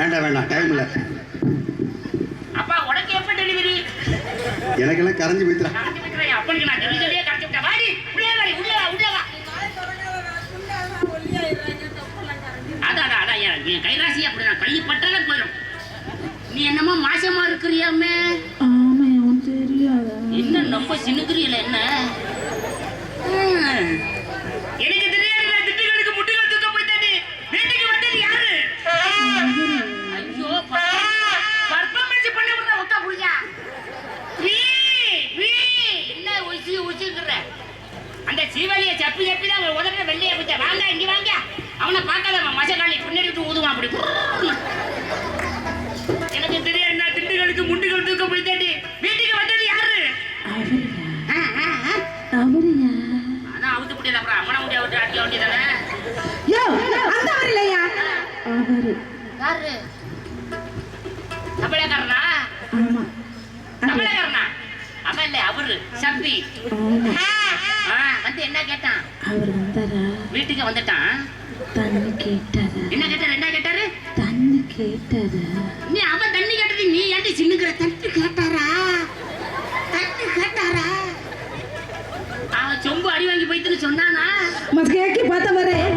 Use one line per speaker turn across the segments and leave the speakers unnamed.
வேண்டாம் வேண்டாம் டைம் இல்லை.
அப்பா உனக்கு எப்ப டெலிவரி
கரைஞ்சு
அப்பனுக்கு நான் விட்டேன் வாடி உள்ளே வாடி உள்ளே வா உள்ளே வா. அதான் அதான் அதான் என் கைராசி அப்படி நான் கை பட்டாலே போயிடும் நீ என்னமோ மாசமா இருக்கிறியாமே.
ஆமா தெரியாதா.
என்ன ரொம்ப சின்னுக்குரியல என்ன ஹம். எனக்கு தெரியாது நான் திட்டுகளுக்கு முட்டுகள் தூக்க போயிட்டானே வீட்டுக்கு வந்தது யாரு ஐயோ பர்ஃபார்மன்ஸ் பண்ண விடுற ஒக்கா புரியா வீ வீ என்ன உசி உசிக்கிற அந்த சீவலியை சப்பி சப்பி தான் அவன் உதட்ட வெள்ளைய போச்சா வாங்க இங்க வாங்க. அவனை பார்க்காத அவன் மசக்காளி பின்னாடி விட்டு ஊதுவான் அப்படி. எனக்கு தெரியாது நான் திண்டுகளுக்கு முண்டுகள் தூக்க போயிட்டாடி வீட்டுக்கு வந்தது யாரு? அதான் அவுத்து அப்புறம் அம்மனை முடியாது விட்டு அடிக்க வேண்டியதானே?
அந்த அவர் இல்லையா? அவரு.
யாரு?
ஆமா.
அவன் இல்ல அவரு. சப்பி என்ன கேட்டான்?
அவர்
வீட்டுக்கு வந்துட்டான்.
தண்ணி கேட்டாரா?
என்ன கேட்டாரு? என்ன கேட்டாரு?
தண்ணி கேட்டாரா?
நீ அவன் தண்ணி கேட்டது நீ ஏன்டி சின்னுக்கிற? தண்ணி கேட்டாரா? தண்ணி கேட்டாரா? அவன் சொம்பு அடி வாங்கி போயிட்டுன்னு சொன்னானா?
மத் கேக்கி பார்த்த
வரேன்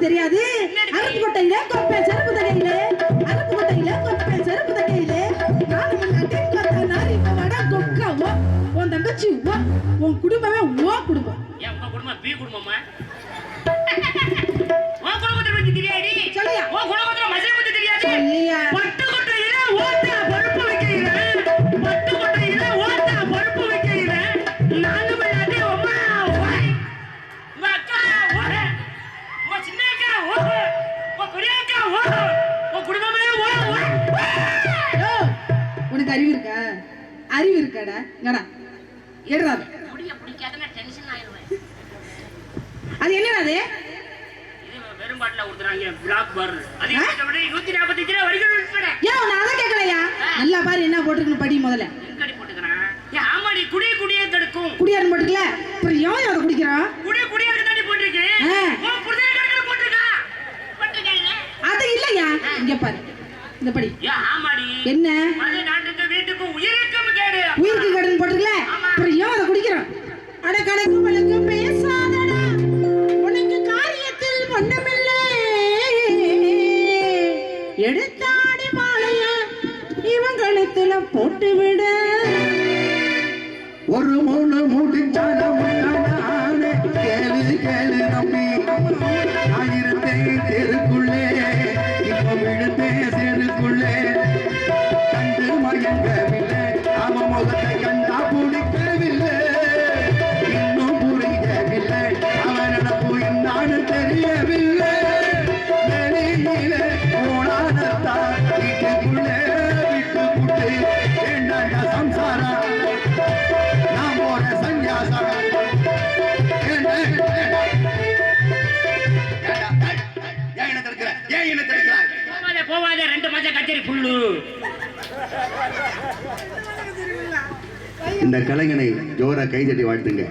தெரியாது
அருப்புக்கோட்டையில கொப்பை செருப்பு தகையில அருப்புக்கோட்டையில கொப்பை செருப்பு தகையில நாலு மணி நேரத்துக்கு கொத்த நாரி வட கொக்கா ஓ உன் தங்கச்சி ஓ உன் குடும்பமே ஓ குடும்பம்.
ஏன் உங்க குடும்பம் பி குடும்பமா? உன் குடும்பத்தை பத்தி தெரியாடி?
சொல்லியா?
உன் குடும்பத்துல
அறிவு இருக்காடா? இங்கடா எடுறா அதை. என்னடா அது?
வெறும் பாட்டில கொடுத்துறாங்க பிளாக் பார் அது நூத்தி நாற்பத்தி ரூபா வரைக்கும் உட்பட
ஏன் நான் அதை கேட்கலையா? நல்லா பாரு என்ன போட்டுருக்குன்னு படி முதல்ல.
ஆமாடி குடி குடியே தடுக்கும்.
குடியாரன் போட்டுக்கல? அப்புறம் ஏன் அதை குடிக்கிறான்?
குடி குடியே தாண்டி போட்டிருக்கு.
ஆ.
உன் புருஷன் கணக்குல போட்டிருக்கா? போட்டிருக்காங்க.
அது இல்லையா? இங்க பாரு. இந்த படி.
ஆமாடி.
என்ன?
வீட்டுக்கும் உயிருக்கும். கேடு
உயிருக்கு கடன் போட்டுக்கல. அப்புறம் ஏன் அதை குடிக்கிறோம். அட கணக்கு வழக்கு பேசாதடா. உனக்கு காரியத்தில் ஒண்ணுமில்லை. எடுத்தாடி மாலைய இவன் போட்டு விட
ஒரு மூணு முடிச்சாலும்
கச்சேரி புல்லு.
இந்த கலைஞனை ஜோரா கைதட்டி வாழ்த்துங்க.